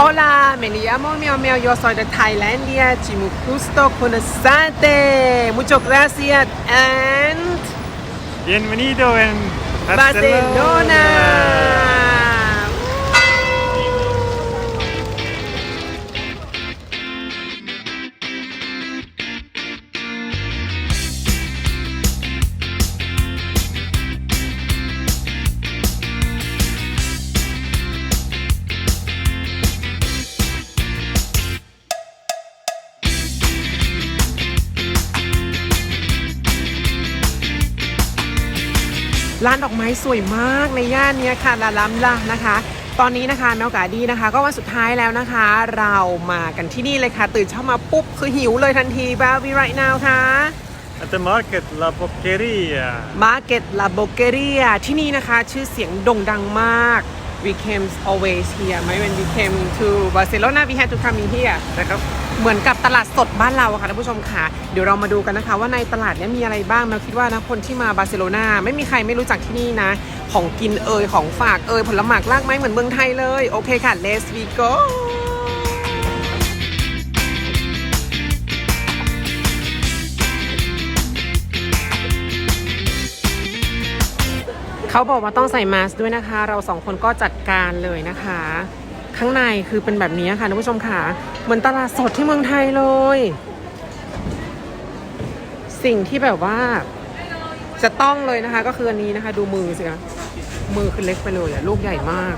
Hola, me llamo Meo Meo, yo soy de Tailandia, Chimu Justo Conasante. Muchas gracias and Bienvenido en Barcelona. ๆานดอกไม้สวยมากในย่านเนี้ยค่ะลาลัมล่ะนะคะ ตอนนี้นะคะแมวกาดีนะคะ ก็วันสุดท้ายแล้วนะคะ เรามากันที่นี่เลยค่ะ ตื่นเช้ามาปุ๊บ คือหิวเลยทันทีบ้าวีไรนาวค่ะ At the market La Boqueria Market La Boqueria ที่นี่นะคะชื่อเสียงโด่งดังมาก we came always here ไหม when we came to Barcelona we had to come in here นะครับ เหมือนกับตลาดสดบ้านเราอะค่ะท่านผู้ชมค่ะ เดี๋ยวเรามาดูกันนะคะ ว่าในตลาดนี้มีอะไรบ้างแมวคิดว่านะคนที่มาบาร์เซโลนาไม่มีใครไม่รู้จักที่นี่นะ ของกินเอ่ยของฝากเอ่ยผลไม้ลากไม้เหมือนเมืองไทยเลย โอเคค่ะ let's we go เขาบอกว่าต้องใส่มาสก์ด้วยนะคะ เราสองคนก็จัดการเลยนะคะ ข้างในคือเป็นแบบนี้ค่ะท่านผู้ชมค่ะ เหมือนตลาดสดที่เมืองไทยเลย สิ่งที่แบบว่า จะต้องเลยนะคะ ก็คืออันนี้นะคะ ดูมือสิคะมือคือเล็กไปเลยอะลูกใหญ่มาก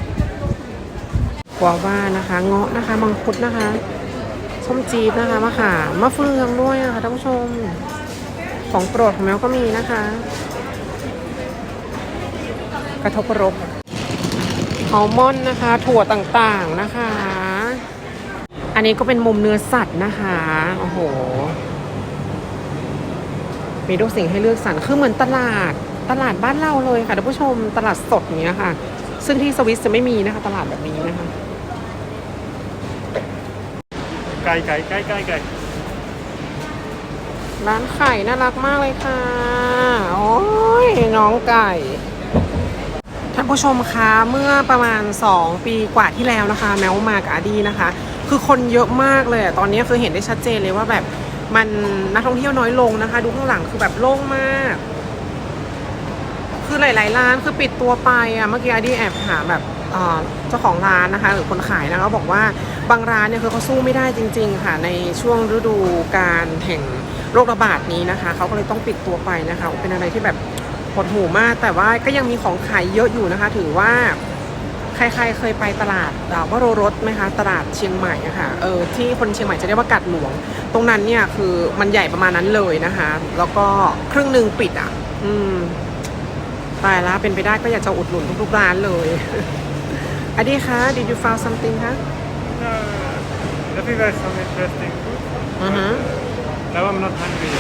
กวาว่านะคะ เงาะนะคะ มังคุดนะคะส้มจีบนะคะมะขามมะเฟืองด้วยนะคะท่านผู้ชม ของโปรดของแมวก็มีนะคะ กระทบกระรบ อัลมอนด์นะคะ ถั่วต่างๆนะคะ อันนี้ก็เป็นมุมเนื้อสัตว์นะคะ โอ้โห มีทุกสิ่งให้เลือกสรรคือเหมือนตลาดตลาดบ้านเราเลยค่ะท่านผู้ชมตลาดสดอย่างเงี้ยค่ะ ซึ่งที่สวิสจะไม่มีนะคะ ตลาดแบบนี้นะคะ ไก่ไก่ไก่ไก่ไก่ร้านไข่น่ารักมากเลยค่ะ โอ้ยน้องไก่ ท่านผู้ชมคะเมื่อประมาณ 2 ปีกว่าที่แล้วนะคะ แมวมากับอาดีนะคะ คือคนเยอะมากเลยตอนนี้คือเห็นได้ชัดเจนเลยว่าแบบมันนักท่องเที่ยวน้อยลงนะคะ ดูข้างหลังคือแบบโล่งมาก คือหลายๆร้านคือปิดตัวไปอะเมื่อกี้อาดีแอบถามแบบเจ้าของร้านนะคะ หรือคนขายนะคะเขาบอกว่าบางร้านเนี่ยคือเขาสู้ไม่ได้จริง ๆ ค่ะ ในช่วงฤดูการแห่งโรคระบาดนี้นะคะเขาก็เลยต้องปิดตัวไปนะคะเป็นอะไรที่แบบ หดหูมาก แต่ว่าก็ยังมีของขายเยอะอยู่นะคะ ถือว่าใครๆเคยไปตลาดเอ่อวโรรสไหมคะตลาดเชียงใหม่อะค่ะเออที่คนเชียงใหม่จะเรียกว่ากัดหลวง ตรงนั้นเนี่ยคือมันใหญ่ประมาณนั้นเลยนะคะ แล้วก็ครึ่งหนึ่งปิดอะ อืมตายแล้วเป็นไปได้ก็อยากจะอุดหนุนทุกๆร้านเลยอดีคะ did you found something คะ Uh, that is very some interesting food. อือฮะ Now I'm not hungry.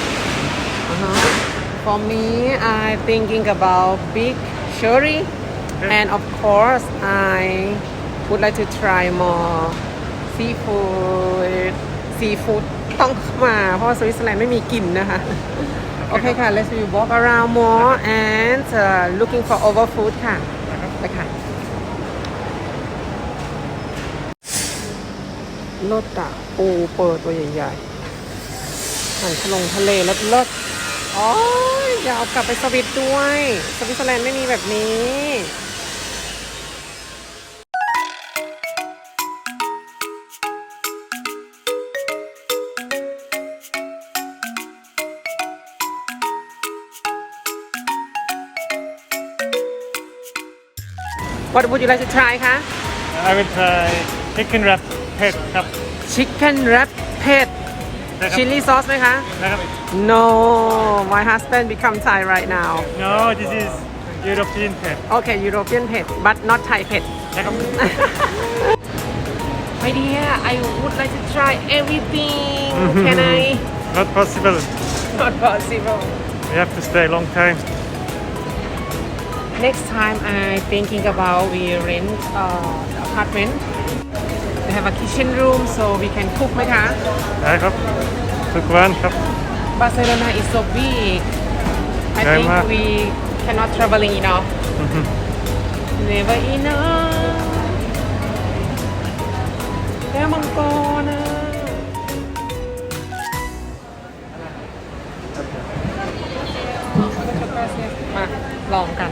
Uh-huh. For me, I thinking about big cherry, and of course, I would like to try more seafood. Seafood ต้องมาเพราะว่าสวิตเซอร์แลนด์ไม่มีกลิ่นนะคะ โอเคค่ะ let's we walk around more and uh, looking for over food ค่ะไปค่ะรถอะปูเปิดตัวใหญ่ๆหันทะลงทะเลรถรถ โอ้ยอย่าเอากลับไปสวิตด้วย สวิตเซอร์แลนด์ไม่มีแบบนี้ What would you like to try คะ I will try chicken wrap pet ครับ Chicken wrap pet นะครับ chili sauce ไหมคะ นะครับ No my husband become Thai right now No this is European pet Okay European pet but not Thai pet นะครับ My dear I would like to try everything Can I Not possible Not possible We have to stay long time Next time I thinking about we rent uh, apartment We have a kitchen room so we can cook ไหมคะ ได้ครับ ทุกวันครับ Barcelona is so big I ใหญ่ think มาก we cannot traveling enough Never enough ม่มังกรนะ มาลองกัน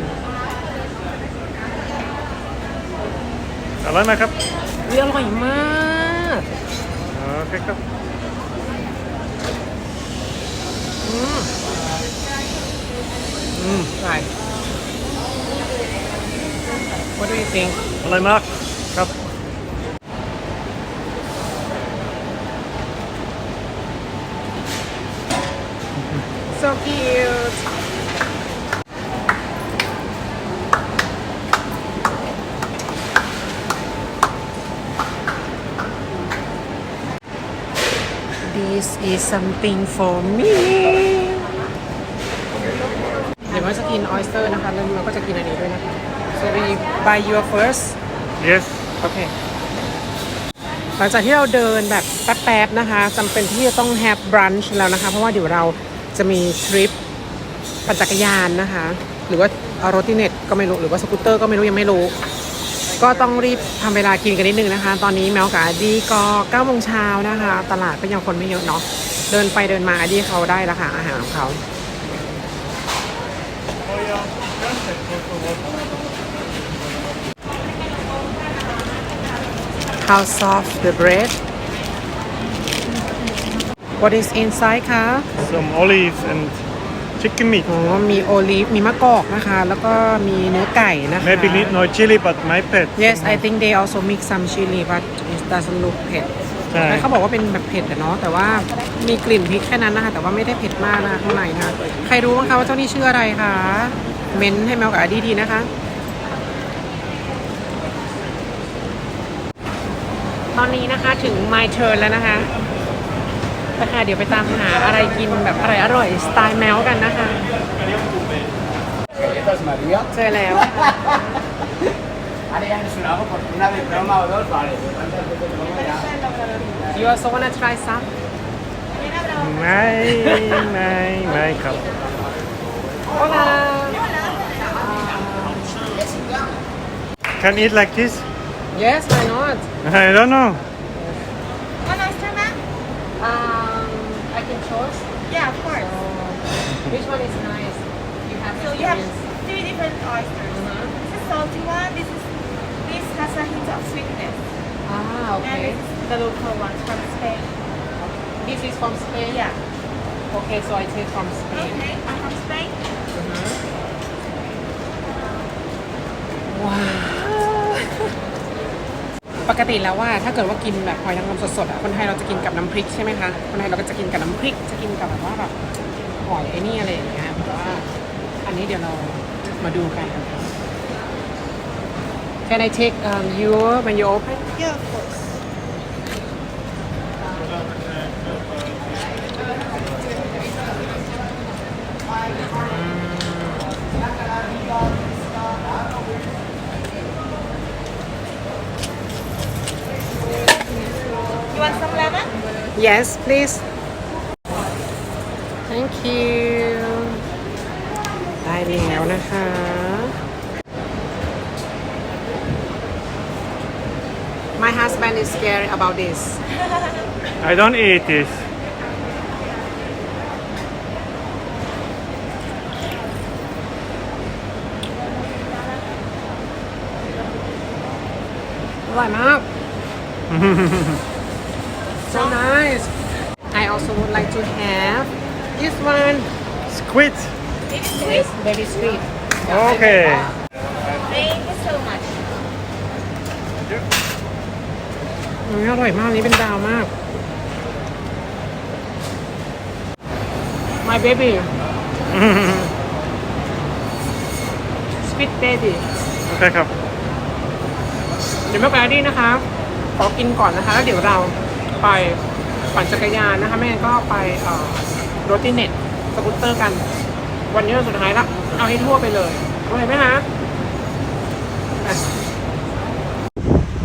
อร่อยไหมครับ เรื่องอร่อยมากโอเคครับอืมอืมใช่ What do you think อร่อยมากครับ so cute this is something for me เดี๋ยวเราจะกิน oyster นะคะ แล้วเราก็จะกินอันนี้ด้วยนะคะ so we buy your first yes โอเค หลังจากที่เราเดินแบบแป๊บๆนะคะจำเป็นที่จะต้องแฮปบรันช์แล้วนะคะ เพราะว่าเดี๋ยวเราจะมีทริปปั่นจักรยานนะคะ หรือว่าเอารถติเน็ตก็ไม่รู้ หรือว่าสกูตเตอร์ก็ไม่รู้ยังไม่รู้ ก็ต้องรีบทำเวลากินกันนิดนึงนะคะ ตอนนี้แมวกับอาดีก็9โมงเช้านะคะ ตลาดก็ยังคนไม่เยอะเนาะเดินไปเดินมาอาดีเขาได้แล้วค่ะอาหารของเขา How soft the bread What is inside คะ some olives and chicken meat อ๋อ มีโอลิฟ มีมะกอกนะคะ แล้วก็มีเนื้อไก่นะคะ maybe need no chili but my pet Yes I think they also mix some chili but it doesn't look เผ็ดใช่ แล้วเขาบอกว่าเป็นแบบเผ็ดอะเนาะ แต่ว่ามีกลิ่นพริกแค่นั้นนะคะ แต่ว่าไม่ได้เผ็ดมากนะคะข้างในนะคะ ใครรู้บ้างคะว่าเจ้านี่ชื่ออะไรคะ เม้นให้แมวกับอดีดีนะคะ ตอนนี้นะคะถึง my turn แล้วนะคะ ไปค่ะเดี๋ยวไปตามหาอะไรกินแบบอะไรอร่อยสไตล์แมวกันนะคะ Esta es María. เจอแล้ว Ahora ya es una oportunidad de broma o dos, vale. ¿Cuántas veces broma ya? You also wanna try some ไม่ไม่ไม่ครับ Hola can eat like this Yes why not I don't know chores? Yeah, of course. So, which one is nice? You have so you have three different oysters. Uh-huh. This is salty one. This is this has a hint of sweetness. Ah, okay. And this is the local ones from Spain. This is from Spain. Yeah. Okay, so I take from Spain. Okay, I'm from Spain. Uh-huh. Uh, wow. ปกติแล้วว่าถ้าเกิดว่ากินแบบหอยนางรมสดๆอะคนไทยเราจะกินกับน้ำพริกใช่ไหมคะคนไทยเราก็จะกินกับน้ำพริกจะกินกับแบบว่าแบบหอยไอ้นี่อะไรอย่างเงี้ยแต่ว่าอันนี้เดี๋ยวเรามาดูกัน Can I take um, your when you open Yeah, of course. You want some lemon? Yes please Thank you ได้แล้วนะคะ My husband is scared about this I don't eat this อร่อยมาก so nice I also would like to have this one squid yes very sweet okay Thank you so much. อืมอร่อยมากอันนี้เป็นดาวมาก My baby sweet baby โอเคครับ เดี๋ยวแม่กับอาดี้นะคะ ขอกินก่อนนะคะ แล้วเดี๋ยวเรา ไปปั่นจักรยานนะคะไม่งั้นก็ไปเอ่อรถติเน็ตสกูตเตอร์กัน วันนี้วันสุดท้ายละ เอาให้ทั่วไปเลยโอเคไหมคะอะ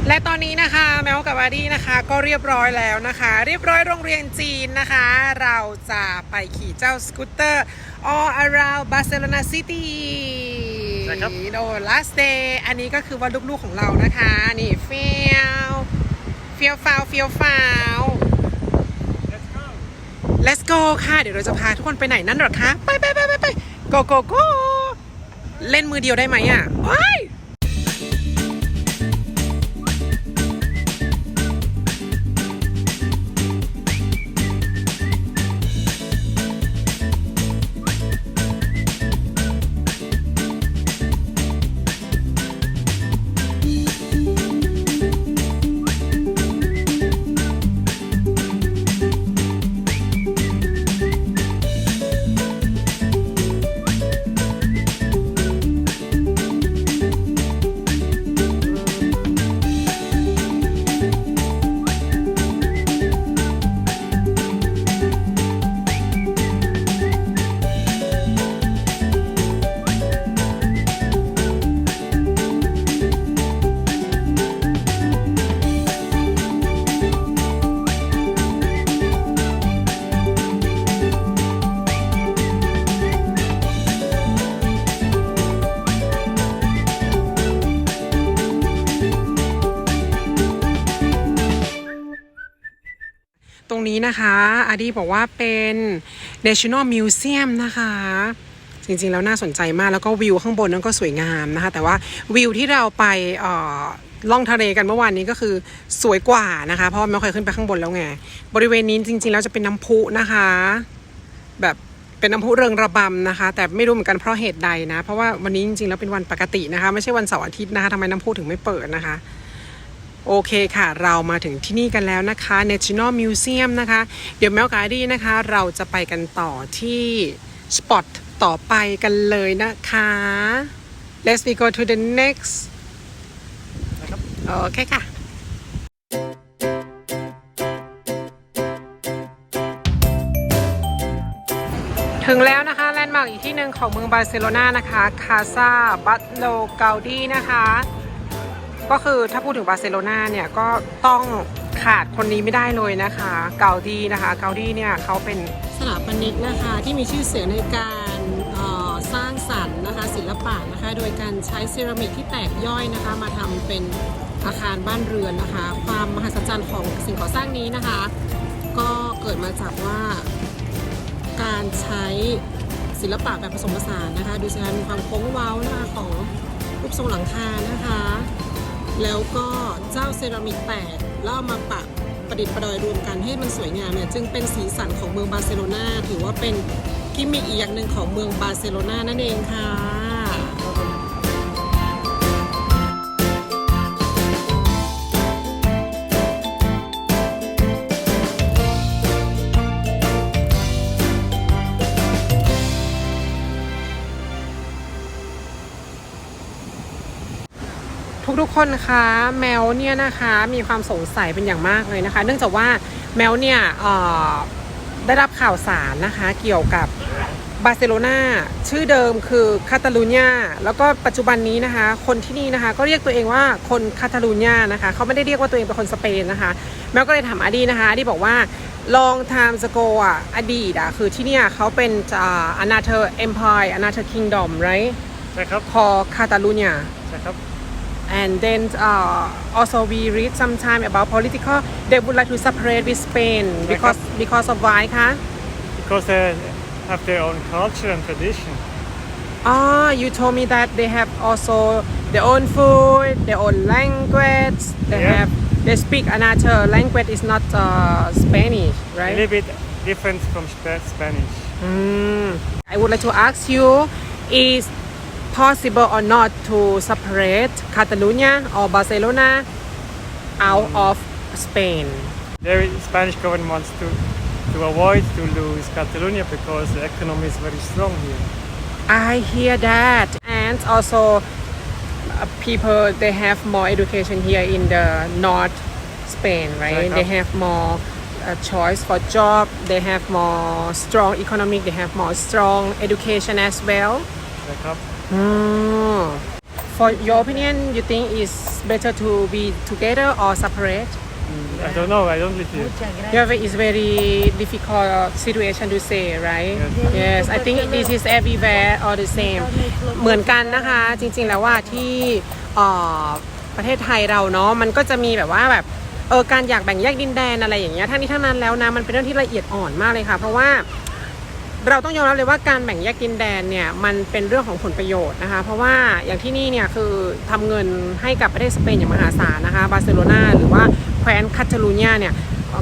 และตอนนี้นะคะแมวกับอาดี้นะคะก็เรียบร้อยแล้วนะคะ เรียบร้อยโรงเรียนจีนนะคะ เราจะไปขี่เจ้าสกูตเตอร์ all around Barcelona City ใช่ครับโอ้ last day อันนี้ก็คือว่าลูกๆของเรานะคะ นี่เฟียว เฟีฟียวฟาวเฟียวฟาว Let's go. let's go ค่ะ เดี๋ยวเราจะพาทุกคนไปไหนนั่นหรอคะ ไปไปไปไปไป go go go เล่นมือเดียวได้ไหมอะว้าย รงนี้นะคะอาดีบอกว่าเป็น National Museum นะคะ จริงๆ แล้วน่าสนใจมากแล้วก็วิวข้างบนนั้นก็สวยงามนะคะ แต่ว่าวิวที่เราไปอ่อล่องทะเลกันเมื่อวานนี้ก็คือสวยกว่านะคะ เพราะว่าไม่เคยขึ้นไปข้างบนแล้วไง บริเวณนี้จริงๆ แล้วจะเป็นน้ำพุนะคะ แบบเป็นน้ำพุเริงระบำนะคะ แต่ไม่รู้เหมือนกันเพราะเหตุใดนะ เพราะว่าวันนี้จริงๆ แล้วเป็นวันปกตินะคะ ไม่ใช่วันเสาร์อาทิตย์นะคะทำไมน้ำพุถึงไม่เปิดนะคะ โอเคค่ะ เรามาถึงที่นี่กันแล้วนะคะ National Museum นะคะ เดี๋ยวแมวกาดีนะคะ เราจะไปกันต่อที่สปอตต่อไปกันเลยนะคะ Let's we go to the next โอเคค่ะถึงแล้วนะคะแลนด์มาร์กอีกที่หนึ่งของเมืองบาร์เซโลนานะคะคาซาบัตโลเกาดีนะคะ ก็คือถ้าพูดถึงบาร์เซโลนาเนี่ยก็ต้องขาดคนนี้ไม่ได้เลยนะคะ เกาดีนะคะ เกาดีเนี่ยเขาเป็นสถาปนิกนะคะที่มีชื่อเสียงในการออสร้างสรรค์นะคะศิลปะนะคะโดยการใช้เซรามิกที่แตกย่อยนะคะ มาทำเป็นอาคารบ้านเรือนนะคะ ความมหัศจรรย์ของสิ่งก่อสร้างนี้นะคะ ก็เกิดมาจากว่าการใช้ศิลปะแบบผสมผสานนะคะ ดูสิคะมีความโค้งเว้านะคะของรูปทรงหลังคานะคะ แล้วก็เจ้าเซรามิกแตกแล้วเอามาปะประดิษฐ์ประดอยรวมกันให้มันสวยงามเนี่ยจึงเป็นสีสันของเมืองบาร์เซโลนาถือว่าเป็นกิมมิคอีกอย่างหนึ่งของเมืองบาร์เซโลนานั่นเองค่ะ คนคะแมวเนี่ยนะคะมีความสงสัยเป็นอย่างมากเลยนะคะ เนื่องจากว่าแมวเนี่ยเอ่อได้รับข่าวสารนะคะเกี่ยวกับบาร์เซโลนาชื่อเดิมคือคาตาลูญาแล้วก็ปัจจุบันนี้นะคะ คนที่นี่นะคะ ก็เรียกตัวเองว่าคนคาตาลูญานะคะเขาไม่ได้เรียกว่าตัวเองเป็นคนสเปนนะคะ แมวก็เลยถามอาดีนะคะอาดีบอกว่าลองไทม์สโกอะอดีตอะคือที่เนี่ยเขาเป็นอนาเธอร์เอ็มพายอนาเธอร์คิงดอม right ใช่ครับ called Catalonia ใช่ครับ and then uh, also we read sometime about political they would like to separate with Spain because because of why คะ because they have their own culture and tradition. Ah you told me that they have also their own food their own language they Yeah. have they speak another language is not uh, Spanish right? A right little bit different from Spa- Spanish. Mm. I would like to ask you is possible or not to separate Catalonia or Barcelona out of Spain The Spanish government wants to to avoid to lose Catalonia because the economy is very strong here. I hear that and also uh, people they have more education here in the north Spain right Right, theyครับ have more uh, choice for job they have more strong economic they have more strong education as well นะครับ Mm. For your opinion, you think it's better to be together or separate? I don't know. I don't live here. Yeah, it's very difficult situation to say, right? Yes, I think this is everywhere all the same. เหมือนกันนะคะ จริงๆแล้วว่าที่เอ่อประเทศไทยเราเนาะมันก็จะมีแบบว่าแบบเออการอยากแบ่งแยกดินแดนอะไรอย่างเงี้ยทั้งนี้ทั้งนั้นแล้วนะมันเป็นเรื่องที่ละเอียดอ่อนมากเลยค่ะ เพราะว่า เราต้องยอมรับเลยว่าการแบ่งแยกดินแดนเนี่ยมันเป็นเรื่องของผลประโยชน์นะคะ เพราะว่าอย่างที่นี่เนี่ยคือทำเงินให้กับประเทศสเปนอย่างมหาศาลนะคะบาร์เซโลนาหรือว่าแคว้นคาตาลูญาเนี่ย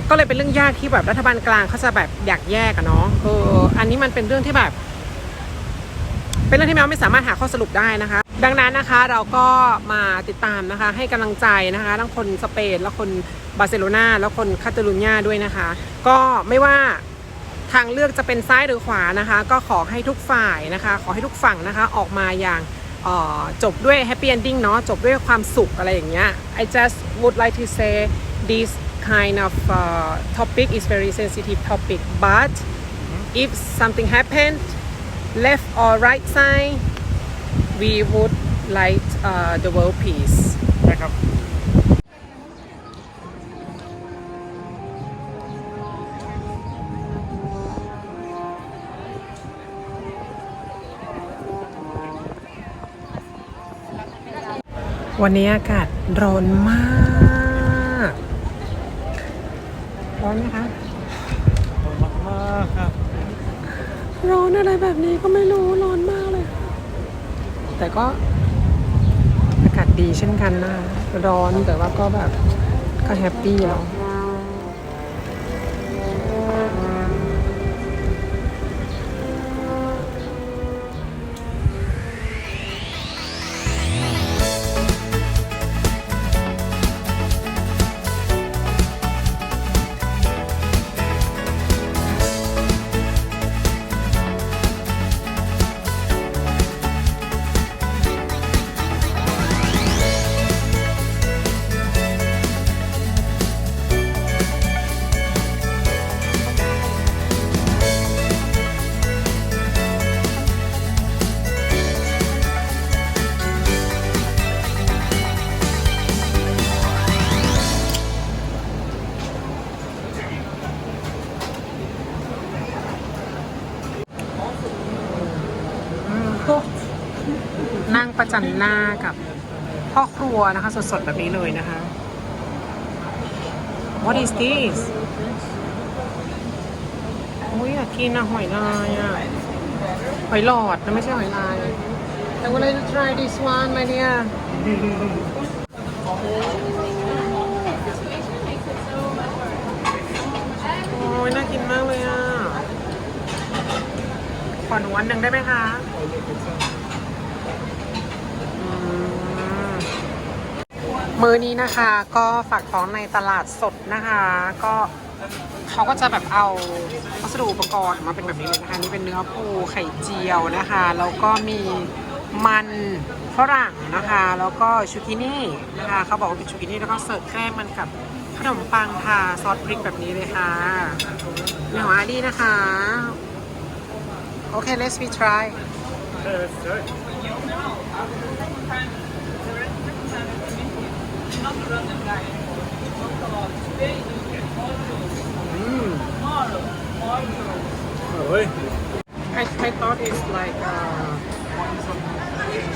ก็เลยเป็นเรื่องยากที่แบบรัฐบาลกลางเขาจะแบบอยากแยกอะเนาะเอออันนี้มันเป็นเรื่องที่แบบ เป็นเรื่องที่แมวไม่สามารถหาข้อสรุปได้นะคะ ดังนั้นนะคะเราก็มาติดตามนะคะ ให้กำลังใจนะคะทั้งคนสเปนและคนบาร์เซโลนาแล้วคนคาตาลูญาด้วยนะคะ ก็ไม่ว่า ทางเลือกจะเป็นซ้ายหรือขวานะคะ ก็ขอให้ทุกฝ่ายนะคะ ขอให้ทุกฝั่งนะคะออกมาอย่างจบด้วย happy ending เนาะจบด้วยความสุขอะไรอย่างเงี้ย I just would like to say this kind of uh, topic is very sensitive topic but if something happened left or right side we would like uh, the world peace วันนี้อากาศร้อนมาก ร้อนไหมคะขอบคุณมากๆครับ ร้อนอะไรแบบนี้ก็ไม่รู้ร้อนมากเลยค่ะแต่ก็อากาศดีเช่นกันนะ ร้อนแต่ว่าก็แบบก็แฮปปี้แล้ว จันหน้ากับพ่อครัวนะคะ สดๆ แบบนี้เลยนะคะ What is this อุ้ยอยากกินอะหอยลายอะหอยหลอดนะไม่ใช่หอยลาย I would like to try this one my dear โอ้ยน่ากินมากเลยอะ ขอหนูอันหนึ่งได้ไหมคะ อืม มื้อนี้นะคะ ก็ฝากท้องในตลาดสดนะคะ ก็เขาก็จะแบบเอาวัสดุอุปกรณ์มาเป็นแบบนี้เลยนะคะนี่เป็นเนื้อปูไข่เจียวนะคะแล้วก็มีมันฝรั่งนะคะ แล้วก็ชูกินี่นะคะเขาบอกว่าเป็นชูกินี่แล้วก็เสิร์ฟแกล้มมันกับขนมปังค่ะซอสพริกแบบนี้เลยค่ะเนื้ออาร์ดี้นะคะโอเค let's we try Okay, let's do it. อืมเฮ้ย I, I thought it's like uh,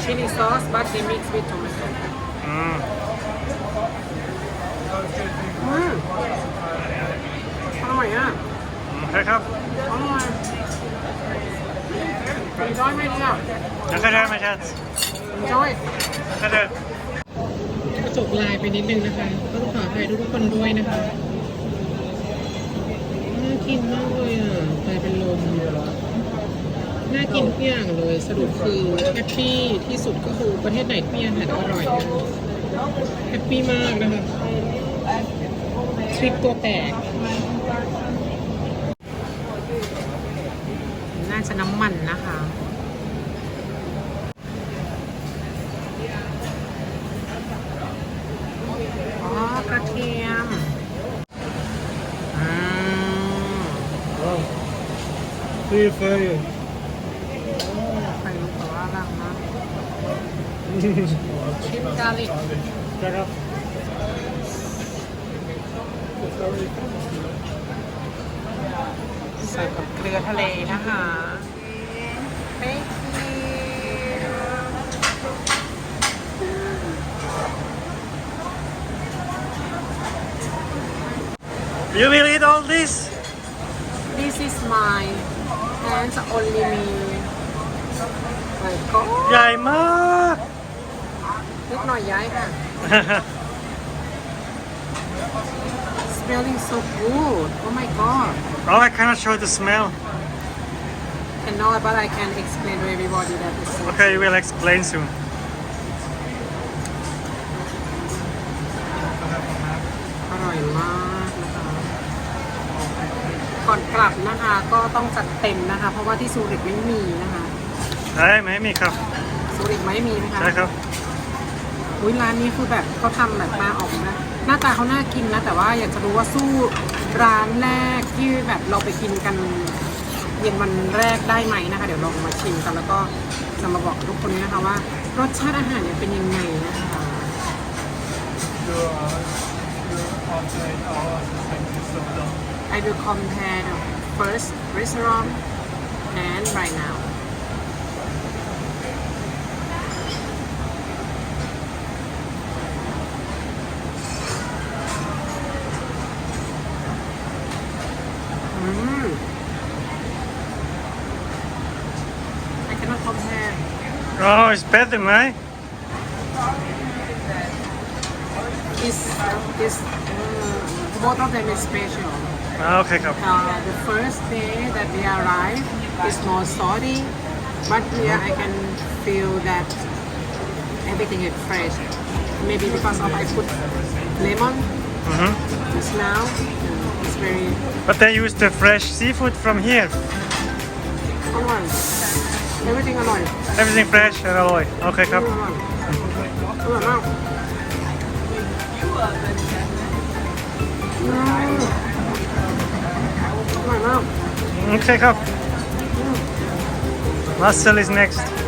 chili sauce, but they mix with tomato. อืมอืมอร่อยอะโอเคครับอร่อยมีด้อยไหมเนี่ยแล้วก็ได้ไหม จกลายไปนิดนึงนะคะก็ต้องขออภัยทุกๆคนด้วยนะคะน่ากินมากเลยอะกลายเป็นลมน่ากินทุกอย่างเลยสรุปคือแฮปปี้ที่สุดก็คือประเทศไหนที่อาหารอร่อยแฮปปี้มากนะคะทริปตัวแตกน่าจะน้ำมันนะคะ อ๋อก ระเทียมอืมดีเฟย์ไฟลุกแต่ว่ารังมากชิปกาลิกครับใส่กับเกลือทะเลนะคะ You will eat all this? This is my hands only me my god ใหญ่มาก นิดหน่อยย้ายค่ะ smelling so good oh my god oh, I cannot show the smell. cannot but I can explain to everybody that it's so Okay, you will explain soon. อร่อยมากนะคะ ก่อนกลับนะคะ ก็ต้องจัดเต็มนะคะ เพราะว่าที่ซูริกไม่มีนะคะใช่ไหมมีครับซูริกไม่มีนะคะใช่ครับอุ้ยร้านนี้คือแบบเขาทำแบบมาออกนะหน้าตาเขาน่ากินนะ แต่ว่าอยากจะรู้ว่าสู้ร้านแรกที่แบบเราไปกินกันเย็นวันแรกได้ไหมนะคะ เดี๋ยวลองมาชิมกันแล้วก็จะมาบอกทุกคนนี้นะคะว่า รสชาติอาหารเนี่ยเป็นยังไงนะคะ I will compare the first restaurant and right now. Mm. I cannot compare. Oh, it's better, right? It's, it's, uh, both of them is special. Ah, okay, come. Uh, the first day that we arrive is more salty, but here uh-huh. I can feel that everything is fresh. Maybe because of I put lemon mm -hmm. just now. It's very. But they use the fresh seafood from here. Alright. Everything alloy. Everything fresh and alloy. Okay, come. Mm. Okay, cup. Russell is next.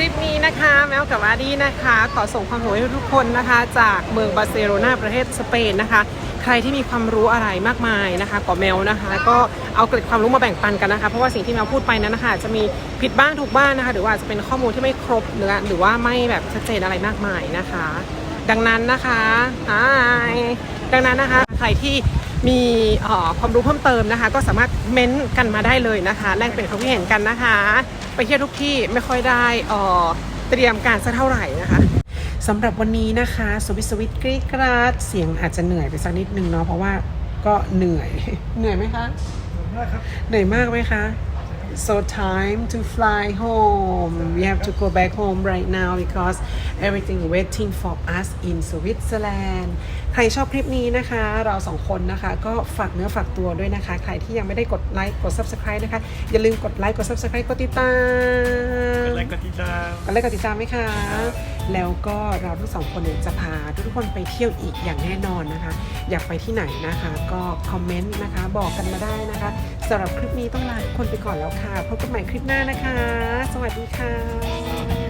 ลิปนี้นะคะ แมวกับอาดีนะคะขอส่งความห่วงให้ทุกคนนะคะ จากเมืองบาร์เซโลนาประเทศสเปนนะคะ ใครที่มีความรู้อะไรมากมายนะคะกับแมวนะคะ ก็เอาเกร็ดความรู้มาแบ่งปันกันนะคะ เพราะว่าสิ่งที่แมวพูดไปนั้นนะคะจะมีผิดบ้างถูกบ้างนะคะ หรือว่าจะเป็นข้อมูลที่ไม่ครบหรือหรือว่าไม่แบบชัดเจนอะไรมากมายนะคะ ดังนั้นนะคะฮายดังนั้นนะคะใครที่มีเอ่อความรู้เพิ่มเติมนะคะ ก็สามารถเม้นต์กันมาได้เลยนะคะแลกเปลี่ยนความคิดเห็นกันนะคะ ไปเที่ยวทุกที่ไม่ค่อยได้เอ่อเตรียมการสักเท่าไหร่นะคะสำหรับวันนี้นะคะสวิตสวิตกรีดกราดเสียงอาจจะเหนื่อยไปสักนิดนึงเนาะเพราะว่าก็เหนื่อย เหนื่อยไหมคะเหนื่อยมากไหมคะ so time to fly home we have to go back home right now because everything waiting for us in Switzerland ใครชอบคลิปนี้นะคะ เราสองคนนะคะ ก็ฝากเนื้อฝากตัวด้วยนะคะ ใครที่ยังไม่ได้กดไลค์กด subscribe นะคะ อย่าลืมกดไลค์กด subscribe กดติดตามเป็นไรก็ติดตามกดไลค์กดติดตามไหมคะ แล้วก็เราทั้งสองคนเนี่ยจะพาทุกคนไปเที่ยวอีกอย่างแน่นอนนะคะ อยากไปที่ไหนนะคะ ก็คอมเมนต์นะคะ บอกกันมาได้นะคะสำหรับคลิปนี้ต้องลาทุกคนไปก่อนแล้วค่ะพบกันใหม่คลิปหน้านะคะ สวัสดีค่ะ